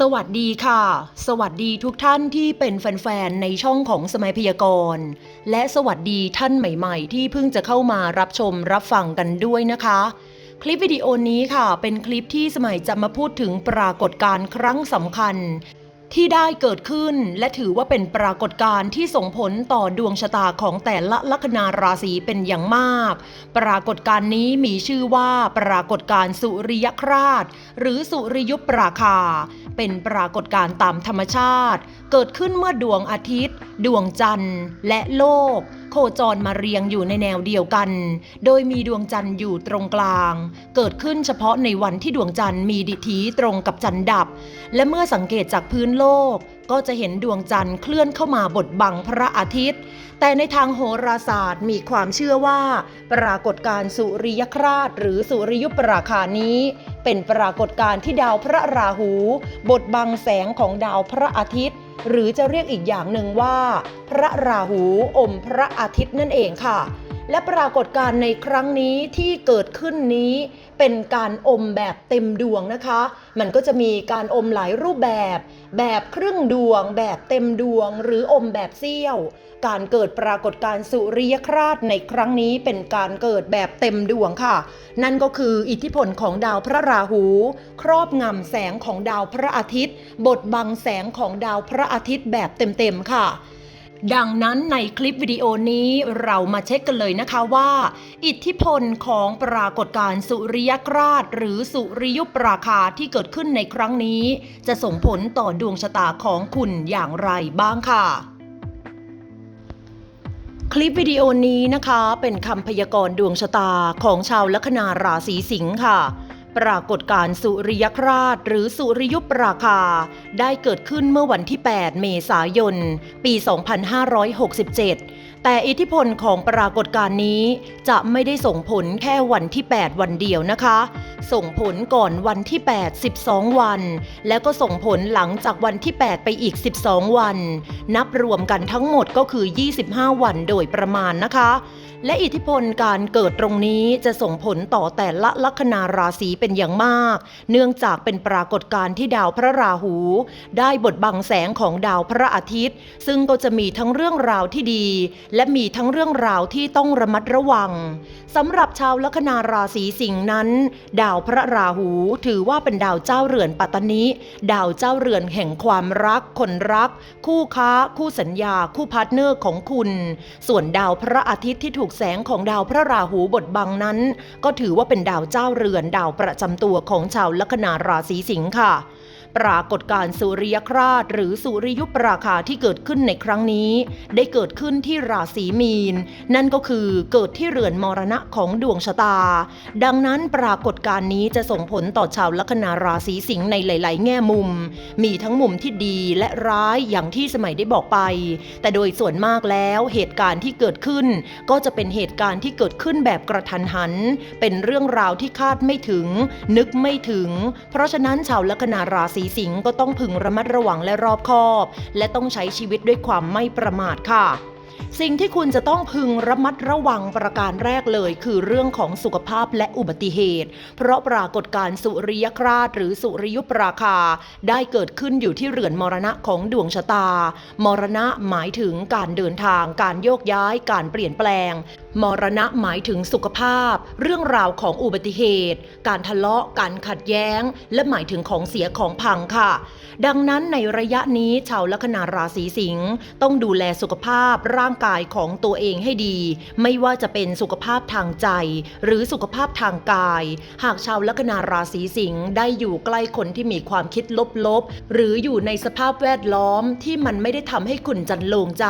สวัสดีค่ะ สวัสดีทุกท่านที่เป็นแฟนๆ ในช่องของสมัยพยากรณ์ และสวัสดีท่านใหม่ๆ ที่เพิ่งจะเข้ามารับชมรับฟังกันด้วยนะคะ คลิปวิดีโอนี้ค่ะ เป็นคลิปที่สมัยจะมาพูดถึงปรากฏการณ์ครั้งสำคัญ ที่ได้เกิดขึ้นและถือว่าเป็นปรากฏการณ์ที่ส่งผลต่อดวงชะตาของแต่ละลัคนาราศีเป็นอย่างมาก ปรากฏการณ์นี้มีชื่อว่าปรากฏการณ์สุริยคราช หรือสุริยุปราคา เป็นปรากฏการณ์ตามธรรมชาติ เกิดขึ้นเมื่อดวงอาทิตย์ ดวงจันทร์ และโลก คจรมาเรียงอยู่ในแนวเดียวกัน โดยมีดวงจันทร์อยู่ตรงกลาง เกิดขึ้นเฉพาะในวันที่ดวงจันทร์มีดิถีตรงกับจันทร์ดับ และเมื่อสังเกตจากพื้นโลก ก็จะเห็นดวงจันทร์เคลื่อนเข้ามาบดบังพระอาทิตย์ แต่ในทางโหราศาสตร์มีความเชื่อว่า ปรากฏการณ์สุริยคราชหรือสุริยุปราคานี้เป็นปรากฏการณ์ที่ดาวพระราหู บดบังแสงของดาวพระอาทิตย์ หรือจะเรียกอีกอย่างหนึ่งว่า พระราหูอมพระอาทิตย์นั่นเองค่ะ และปรากฏการณ์ในครั้งนี้ที่เกิดขึ้นนี้ เป็นการอมแบบเต็มดวงนะคะ มันก็จะมีการอมหลายรูปแบบ แบบครึ่งดวง แบบเต็มดวง หรืออมแบบเสี้ยว การเกิดปรากฏการณ์สุริยคราชในครั้งนี้เป็นการเกิดแบบเต็มดวงค่ะ นั่นก็คืออิทธิพลของดาวพระราหู ครอบงำแสงของดาวพระอาทิตย์ บดบังแสงของดาวพระอาทิตย์แบบเต็มๆค่ะ ดังนั้นในคลิปวิดีโอนี้เรามาเช็คกันเลยนะคะว่า อิทธิพลของปรากฏการณ์สุริยคราช หรือสุริยุปราคาที่เกิดขึ้นในครั้งนี้ จะส่งผลต่อดวงชะตาของคุณอย่างไรบ้างค่ะ คลิปวิดีโอนี้นะคะเป็นคำพยากรณ์ดวงชะตาของชาวลัคนาราศีสิงค์ค่ะ ปรากฏการณ์สุริยคราชหรือสุริยุปราคา ได้เกิดขึ้นเมื่อวันที่ 8 เมษายน ปี 2567 แต่อิทธิพลของปรากฏการณ์นี้จะไม่ได้ส่งผลแค่วันที่ 8 วันเดียวนะคะ ส่งผลก่อนวันที่ 8 12 วัน แล้วก็ส่งผลหลังจากวันที่ 8 ไปอีก 12 วัน นับรวมกันทั้งหมดก็คือ 25 วันโดยประมาณนะคะ และอิทธิพลการเกิดตรงนี้จะส่งผลต่อแต่ละลัคนาราศีเป็นอย่างมาก เนื่องจากเป็นปรากฏการณ์ที่ดาวพระราหู ได้บดบังแสงของดาวพระอาทิตย์ ซึ่งก็จะมีทั้งเรื่องราวที่ดีและมีทั้งเรื่องราวที่ต้องระมัดระวังสำหรับชาวลัคนาราศีสิงห์นั้น ดาวพระราหูถือว่าเป็นดาวเจ้าเรือนปัตตนิดาวเจ้าเรือนแห่งความรัก คนรัก คู่ค้า คู่สัญญา คู่พาร์ทเนอร์ของคุณ ส่วนดาวพระอาทิตย์ที่ถูกแสงของดาวพระราหูบดบังนั้น ก็ถือว่าเป็นดาวเจ้าเรือนดาวประจำตัวของชาวลัคนาราศีสิงห์ค่ะ ปรากฏการณ์สุริยคราชหรือสุริยุปราคาที่เกิดขึ้นในครั้งนี้ ได้เกิดขึ้นที่ราศีมีน นั่นก็คือเกิดที่เรือนมรณะของดวงชะตา ดังนั้นปรากฏการณ์นี้จะส่งผลต่อชาวลัคนาราศีสิงห์ในหลาย ๆ แง่มุม มีทั้งมุมที่ดีและร้ายอย่างที่สมัยได้บอกไป แต่โดยส่วนมากแล้วเหตุการณ์ที่เกิดขึ้น ก็จะเป็นเหตุการณ์ที่เกิดขึ้นแบบกระทันหัน เป็นเรื่องราวที่คาดไม่ถึง นึกไม่ถึง เพราะฉะนั้นชาวลัคนาราศสิงห์ก็ต้องพึงระมัดระวังและรอบคอบ และต้องใช้ชีวิตด้วยความไม่ประมาทค่ะ สิ่งที่คุณจะต้องพึงระมัดระวังประการแรกเลย คือเรื่องของสุขภาพและอุบัติเหตุ เพราะปรากฏการณ์สุริยคราชหรือสุริยุปราคา ได้เกิดขึ้นอยู่ที่เรือนมรณะของดวงชะตา มรณะหมายถึงการเดินทาง การโยกย้าย การเปลี่ยนแปลง มรณะหมายถึงสุขภาพ เรื่องราวของอุบัติเหตุ การทะเลาะ การขัดแย้ง และหมายถึงของเสียของพังค่ะ ดังนั้นในระยะนี้ชาวลัคนาราศีสิงห์ต้องดูแลสุขภาพร่างกายของตัวเองให้ดี ไม่ว่าจะเป็นสุขภาพทางใจ หรือสุขภาพทางกาย หากชาวลัคนาราศีสิงห์ได้อยู่ใกล้คนที่มีความคิดลบๆ หรืออยู่ในสภาพแวดล้อมที่มันไม่ได้ทำให้คุณจันโลงใจ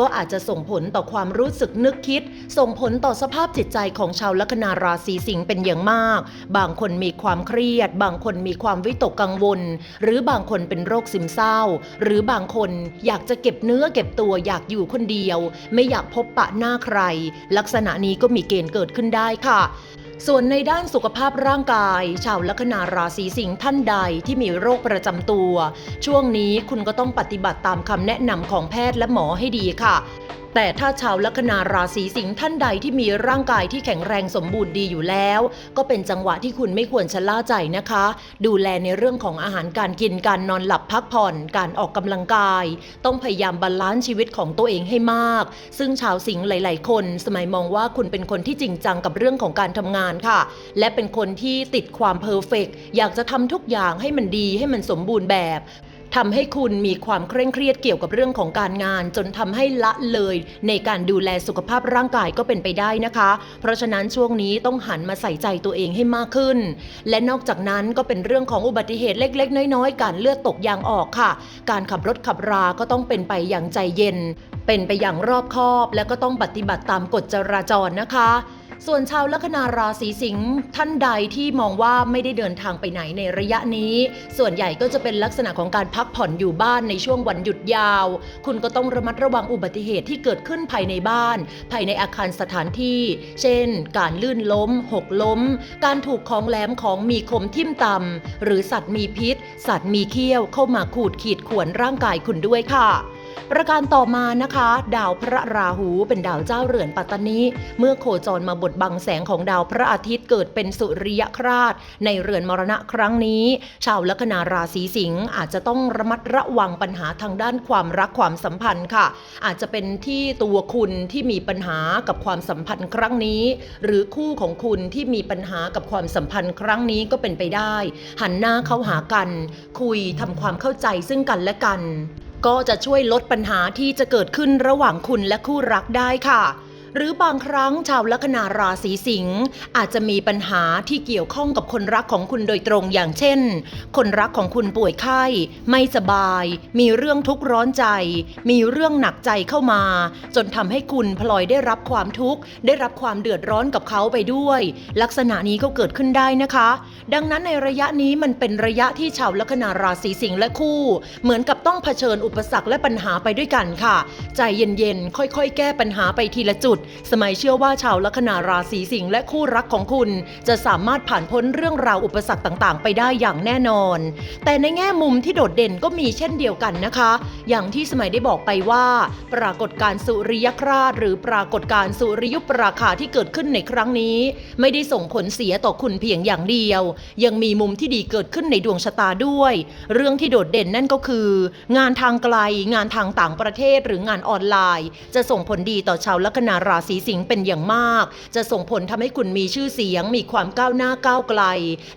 ก็อาจจะส่งผลต่อความรู้สึกนึกคิดส่งผลต่อสภาพจิตใจของชาวลัคนาราศีสิงห์เป็นอย่างมาก บางคนมีความเครียด บางคนมีความวิตกกังวล หรือบางคนเป็นโรคซึมเศร้า หรือบางคนอยากจะเก็บเนื้อเก็บตัวอยากอยู่คนเดียว ไม่อยากพบปะหน้าใคร ลักษณะนี้ก็มีเกณฑ์เกิดขึ้นได้ค่ะส่วนในด้านสุขภาพร่างกาย ชาวลัคนาราศีสิงห์ท่านใดที่มีโรคประจำตัว ช่วงนี้คุณก็ต้องปฏิบัติตามคำแนะนำของแพทย์และหมอให้ดีค่ะแต่ถ้าชาวลัคนาราศีสิงห์ท่านใดที่มีร่างกายที่แข็งแรงสมบูรณ์ดีอยู่แล้ว ก็เป็นจังหวะที่คุณไม่ควรชะล่าใจนะคะ ดูแลในเรื่องของอาหารการกินการนอนหลับพักผ่อน การออกกำลังกาย ต้องพยายามบาลานซ์ชีวิตของตัวเองให้มาก ซึ่งชาวสิงห์หลาย ๆ คน สมัยมองว่าคุณเป็นคนที่จริงจังกับเรื่องของการทำงานค่ะ และเป็นคนที่ติดความเพอร์เฟกอยากจะทำทุกอย่างให้มันดีให้มันสมบูรณ์แบบ ทำให้คุณมีความเคร่งเครียดเกี่ยวกับเรื่องของการงาน จนทำให้ละเลยในการดูแลสุขภาพร่างกายก็เป็นไปได้นะคะ เพราะฉะนั้นช่วงนี้ต้องหันมาใส่ใจตัวเองให้มากขึ้น และนอกจากนั้นก็เป็นเรื่องของอุบัติเหตุเล็ก ๆ น้อยๆ การเลือดตกยางออกค่ะ การขับรถขับราก็ต้องเป็นไปอย่างใจเย็น เป็นไปอย่างรอบคอบ และก็ต้องปฏิบัติตามกฎจราจรนะคะ ส่วนชาวลัคนาราศีสิงห์ท่านใดที่มองว่าไม่ได้เดินทางไปไหนในระยะนี้ ส่วนใหญ่ก็จะเป็นลักษณะของการพักผ่อนอยู่บ้านในช่วงวันหยุดยาว คุณก็ต้องระมัดระวังอุบัติเหตุที่เกิดขึ้นภายในบ้าน ภายในอาคารสถานที่ เช่น การลื่นล้ม หกล้ม การถูกของแหลมของมีคมทิ่มตำหรือสัตว์มีพิษ สัตว์มีเขี้ยวเข้ามาขูดขีดข่วนร่างกายคุณด้วยค่ะ ประการต่อมานะคะ ดาวพระราหูเป็นดาวเจ้าเรือนปัตตานีเมื่อโคจรมาบดบังแสงของดาวพระอาทิตย์เกิดเป็นสุริยคราสในเรือนมรณะครั้งนี้ ชาวลัคนาราศีสิงห์อาจจะต้องระมัดระวังปัญหาทางด้านความรักความสัมพันธ์ค่ะ อาจจะเป็นที่ตัวคุณที่มีปัญหากับความสัมพันธ์ครั้งนี้ หรือคู่ของคุณที่มีปัญหากับความสัมพันธ์ครั้งนี้ก็เป็นไปได้ หันหน้าเข้าหากัน คุยทำความเข้าใจซึ่งกันและกัน ก็จะช่วยลดปัญหาที่จะเกิดขึ้นระหว่างคุณและคู่รักได้ค่ะ หรือบางครั้งชาวลัคนาราศีสิงห์อาจจะมีปัญหาที่เกี่ยวข้องกับคนรักของคุณโดยตรงอย่างเช่น คนรักของคุณป่วยไข้ ไม่สบาย มีเรื่องทุกข์ร้อนใจ มีเรื่องหนักใจเข้ามา จนทำให้คุณพลอยได้รับความทุกข์ ได้รับความเดือดร้อนกับเขาไปด้วย ลักษณะนี้ก็เกิดขึ้นได้นะคะ ดังนั้นในระยะนี้มันเป็นระยะที่ชาวลัคนาราศีสิงห์และคู่ เหมือนกับต้องเผชิญอุปสรรคและปัญหาไปด้วยกันค่ะ ใจเย็นๆค่อยๆ แก้ปัญหาไปทีละจุดสมัยเชื่อว่าชาวลัคนาราศีสิงห์และคู่รักของคุณ จะสามารถผ่านพ้นเรื่องราวอุปสรรคต่างๆ ไปได้อย่างแน่นอน แต่ในแง่มุมที่โดดเด่นก็มีเช่นเดียวกันนะคะ อย่างที่สมัยได้บอกไปว่า ปรากฏการณ์สุริยคราสหรือปรากฏการณ์สุริยุปราคาที่เกิดขึ้นในครั้งนี้ ไม่ได้ส่งผลเสียต่อคุณเพียงอย่างเดียว ยังมีมุมที่ดีเกิดขึ้นในดวงชะตาด้วย เรื่องที่โดดเด่นนั่นก็คือ งานทางไกล งานทางต่างประเทศหรืองานออนไลน์ จะส่งผลดีต่อชาวลัคนาราศีสิงห์เป็นอย่างมาก จะส่งผลทำให้คุณมีชื่อเสียง มีความก้าวหน้าก้าวไกล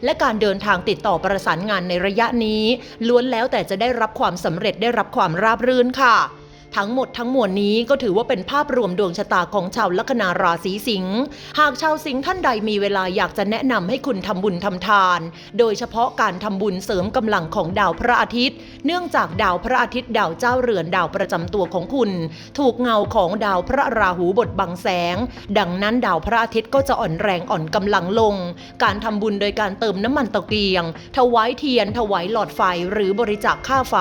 และการเดินทางติดต่อประสานงานในระยะนี้ ล้วนแล้วแต่จะได้รับความสำเร็จได้รับความราบรื่นค่ะ ทั้งหมดทั้งมวลนี้ก็ถือว่าเป็นภาพรวมดวงชะตาของชาวลัคนาราศีสิงห์หากชาวสิงห์ท่านใดมีเวลาอยากจะแนะนำให้คุณทำบุญทำทาน โดยเฉพาะการทำบุญเสริมกำลังของดาวพระอาทิตย์ เนื่องจากดาวพระอาทิตย์ดาวเจ้าเรือนดาวประจำตัวของคุณ ถูกเงาของดาวพระราหูบดบังแสง ดังนั้นดาวพระอาทิตย์ก็จะอ่อนแรงอ่อนกำลังลง การทำบุญโดยการเติมน้ำมันตะเกียง ถวายเทียน ถวายหลอดไฟหรือบริจาคค่าไฟ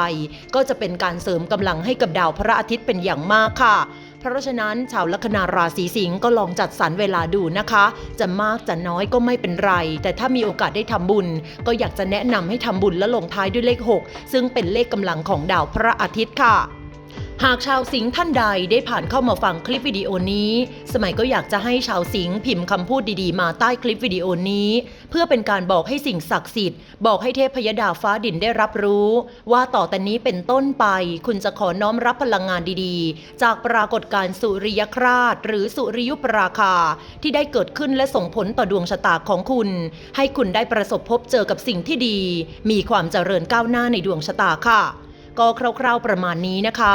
ก็จะเป็นการเสริมกำลังให้กับดาวพระอาทิตย์เป็นอย่างมากค่ะ เพราะฉะนั้นชาวลัคนาราศีสิงห์ก็ลองจัดสรรเวลาดูนะคะ จะมากจะน้อยก็ไม่เป็นไร แต่ถ้ามีโอกาสได้ทำบุญ ก็อยากจะแนะนำให้ทำบุญและลงท้ายด้วยเลข 6 ซึ่งเป็นเลขกำลังของดาวพระอาทิตย์ค่ะ หากชาวสิงห์ท่านใดได้ผ่านเข้ามาฟังคลิปวิดีโอนี้ สมัยก็อยากจะให้ชาวสิงห์พิมพ์คำพูดดีๆ มาใต้คลิปวิดีโอนี้ เพื่อเป็นการบอกให้สิ่งศักดิ์สิทธิ์บอกให้เทพยดาฟ้าดินได้รับรู้ ว่าต่อแต่นี้เป็นต้นไป คุณจะขอน้อมรับพลังงานดีๆ จากปรากฏการณ์สุริยคราสหรือสุริยุปราคา ที่ได้เกิดขึ้นและส่งผลต่อดวงชะตาของคุณ ให้คุณได้ประสบพบเจอกับสิ่งที่ดี มีความเจริญก้าวหน้าในดวงชะตาค่ะ ก็คร่าวๆประมาณนี้นะคะ